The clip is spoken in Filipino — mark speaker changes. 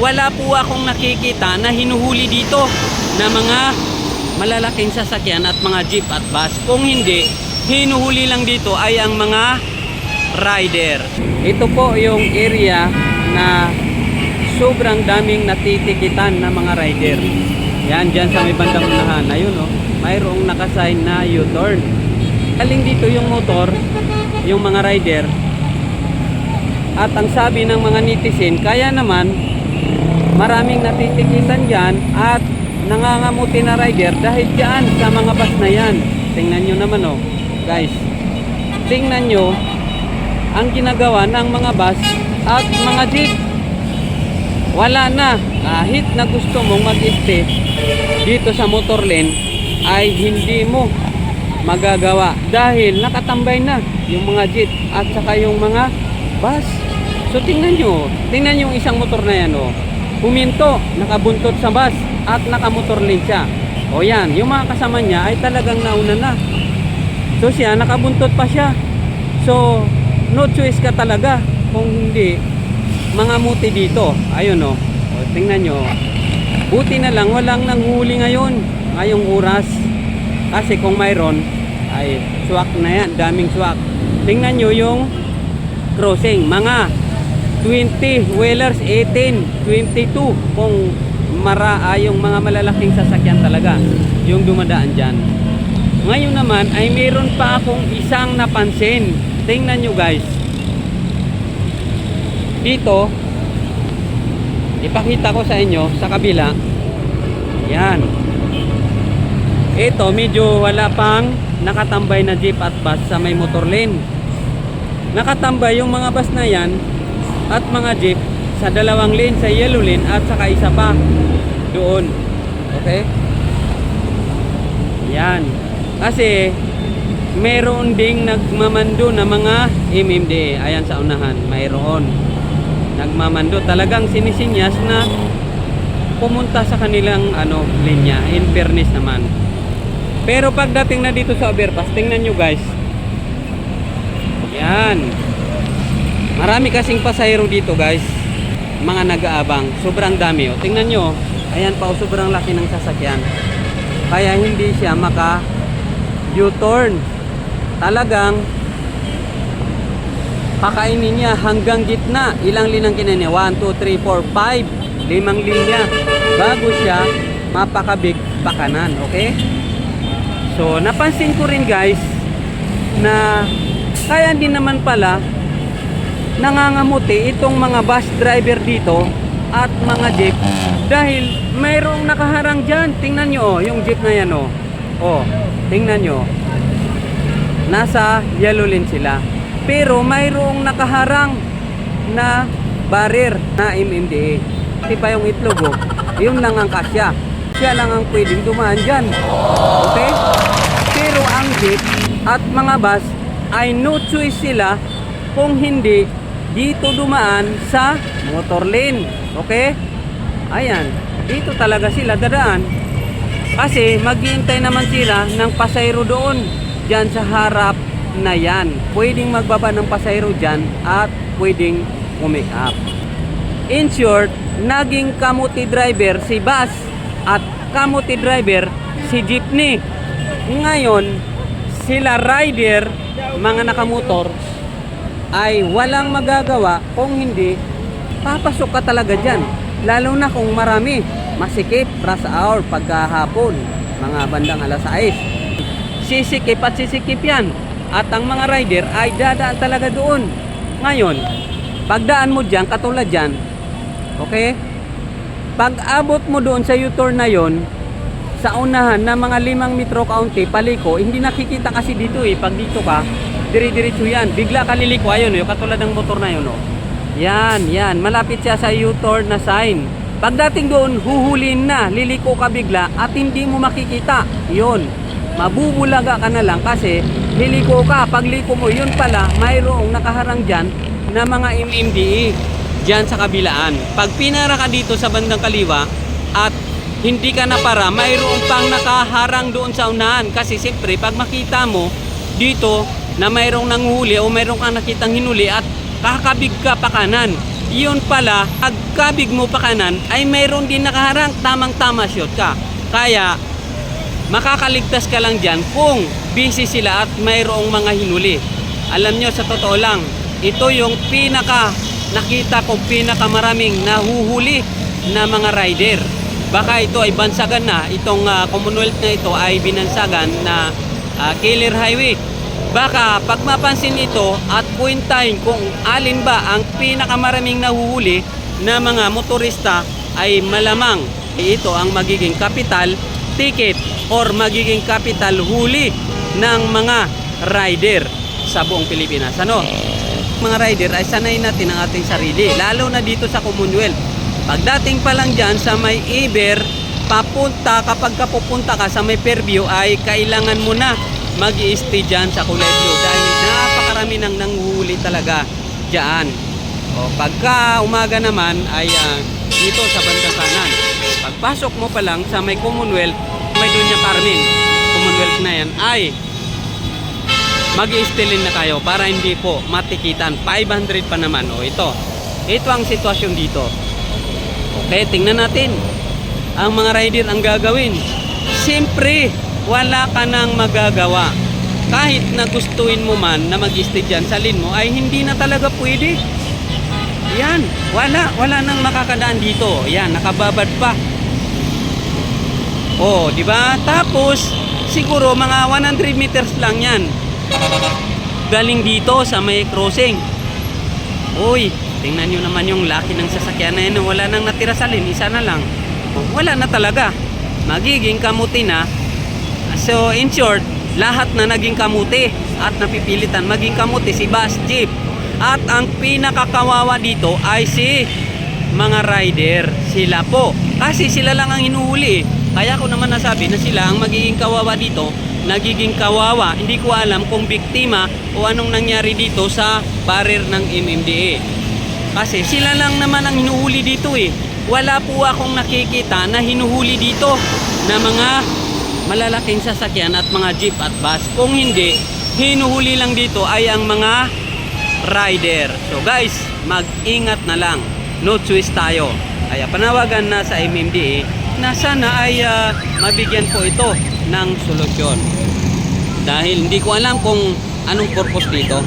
Speaker 1: wala po akong nakikita na hinuhuli dito na mga malalaking sasakyan at mga jeep at bus. Kung hindi, hinuhuli lang dito ay ang mga rider. Ito po yung area na sobrang daming natitikitan na mga rider. Yan, dyan sa may bandang unahan. Ayun o, mayroong nakasign na U-turn. Galing dito yung motor, yung mga rider. At ang sabi ng mga netizen, kaya naman maraming natitikitan dyan at nangangamuti na rider dahil dyan sa mga bus na yan. Tingnan nyo naman o, guys. Tingnan nyo ang ginagawa ng mga bus at mga jeep. Wala na. Kahit na gusto mong mag-stay dito sa motor lane ay hindi mo magagawa dahil nakatambay na yung mga jeep at saka yung mga bus. So tingnan nyo, tingnan yung isang motor na yan oh. Huminto, nakabuntot sa bus at nakamotor lane siya. O yan, yung mga kasama niya ay talagang nauna na. So siya, nakabuntot pa siya. So, no choice ka talaga kung hindi mga muti dito. Ayun oh. O, tingnan nyo. Buti na lang walang nanghuli ngayon. Ngayong oras. Kasi kung mayroon ay swak na yan. Daming swak. Tingnan nyo yung crossing. Mga 20 wheelers, 18, 22 kung mara ay yung mga malalaking sasakyan talaga yung dumadaan dyan. Ngayon naman ay meron pa akong isang napansin. Tingnan nyo guys. Dito, ipakita ko sa inyo sa kabila. Yan. Ito, medyo wala pang nakatambay na jeep at bus sa may motor lane. Nakatambay yung mga bus na yan at mga jeep sa dalawang lane, sa yellow lane at saka isa pa doon. Okay? Yan. Kasi meron ding nagmamando na mga MMDA. Ayan sa unahan, mayroon. Nagmamando. Talagang sinisinyas na pumunta sa kanilang ano linya. In fairness naman. Pero pagdating na dito sa overpass, tingnan nyo guys. Yan. Marami kasing pasahero dito guys. Mga nag-aabang. Sobrang dami. O, tingnan nyo. Ayan pa, o, sobrang laki ng sasakyan. Kaya hindi siya maka U-turn. Talagang pakainin niya hanggang gitna. Ilang linang kinanya? 1, 2, 3, 4, 5. Limang linya. Bago siya mapakabig pakanan. Okay? So, napansin ko rin guys na kaya din naman pala nangangamuti itong mga bus driver dito at mga jeep dahil mayroong nakaharang dyan. Tingnan nyo oh, yung jeep na yan oh. Oh, tingnan nyo. Nasa yellow lane sila. Pero mayroong nakaharang na barrier na MMDA. Hindi pa yung itlog oh. Yun lang ang kasya. Siya lang ang pwedeng dumaan dyan. Okay? Pero ang jeep at mga bus ay no choice sila kung hindi dito dumaan sa motor lane. Okay? Ayan. Dito talaga sila dadaan. Kasi maghihintay naman sila ng pasayro doon. Diyan sa harap na yan. Pwedeng magbaba ng pasayro dyan at pwedeng umake up. In short, naging kamuti driver si bus at kamuti driver si jeepney. Ngayon, sila rider, mga nakamotor, ay walang magagawa kung hindi papasok ka talaga dyan. Lalo na kung marami, masikip, rush hour, pagkahapon, mga bandang alas 6. Sisikip at sisikip yan. At ang mga rider ay dadaan talaga doon. Ngayon, pagdaan mo dyan, katulad dyan, okay? Pag abot mo doon sa U-turn na yon, sa unahan na mga limang metro county, paliko, hindi nakikita kasi dito eh. Pag dito ka, dire-diretso yan. Bigla ka liliko, ayun, yung katulad ng motor na yun, oh. Yan, yan. Malapit siya sa U-turn na sign. Pagdating doon, huhulin na. Liliko ka bigla at hindi mo makikita. Yun. Mabubulaga ka na lang kasi liliko ka. Pagliko mo, yun pala, mayroong nakaharang dyan na mga MMDE dyan sa kabilaan. Pag pinara ka dito sa bandang kaliwa at hindi ka na para, mayroon pang nakaharang doon sa unahan. Kasi siyempre, pag makita mo dito na mayroong nanghuli o mayroong kang nakitang hinuli at kakabig ka pa kanan, yun pala, pagkabig mo pa kanan, ay mayroon din nakaharang, tamang-tama shot ka. Kaya, makakaligtas ka lang dyan kung busy sila at mayroong mga hinuli. Alam nyo, sa totoo lang, ito yung pinaka, nakita ko pinakamaraming nahuhuli na mga rider. Baka ito ay bansagan na, itong ah, Commonwealth na ito ay binansagan na ah, killer highway. Baka pag mapansin ito at puintahin kung alin ba ang pinakamaraming nahuhuli na mga motorista ay malamang ito ang magiging capital ticket or magiging capital huli ng mga rider sa buong Pilipinas. Ano? Mga rider ay sanay natin ang ating sarili, lalo na dito sa Commonwealth. Pagdating pa lang dyan sa may Iber, papunta, kapag ka pupunta ka sa may Fairview ay kailangan mo na mag dyan sa Blue dahil napakarami nang nanguhuli talaga dyan. O, pagka umaga naman ay ah, dito sa bandang kanan. Pagpasok mo pa lang sa may Commonwealth, may Dunya Carmen, Commonwealth na yan, ay mag na kayo para hindi po matikitan. 500 pa naman. O ito. Ito ang sitwasyon dito. Okay, tingnan natin. Ang mga rider ang gagawin. Siyempre, wala ka nang magagawa. Kahit na gustuin mo man na mag-stay dyan sa lane mo, ay hindi na talaga pwede. Yan, wala, wala nang makakadaan dito. Yan, nakababad pa. Oh, di ba? Tapos, siguro mga 100 meters lang yan. Galing dito sa may crossing. Uy, tingnan nyo naman yung laki ng sasakyan na yan. Wala nang natira sa lane, isa na lang. Wala na talaga. Magiging kamuti na. So, in short, lahat na naging kamuti at napipilitan maging kamuti si Bus Jeep. At ang pinakakawawa dito ay si mga rider. Sila po. Kasi sila lang ang hinuhuli. eh. Kaya ko naman nasabi na sila ang magiging kawawa dito. Nagiging kawawa. Hindi ko alam kung biktima o anong nangyari dito sa barer ng MMDA. Kasi sila lang naman ang hinuhuli dito eh. Wala po akong nakikita na hinuhuli dito na mga malalaking sasakyan at mga jeep at bus. Kung hindi, hinuhuli lang dito ay ang mga rider. So guys, mag-ingat na lang. No choice tayo. Kaya panawagan na sa MMDA na sana ay ah, mabigyan po ito ng solusyon. Dahil hindi ko alam kung anong purpose dito.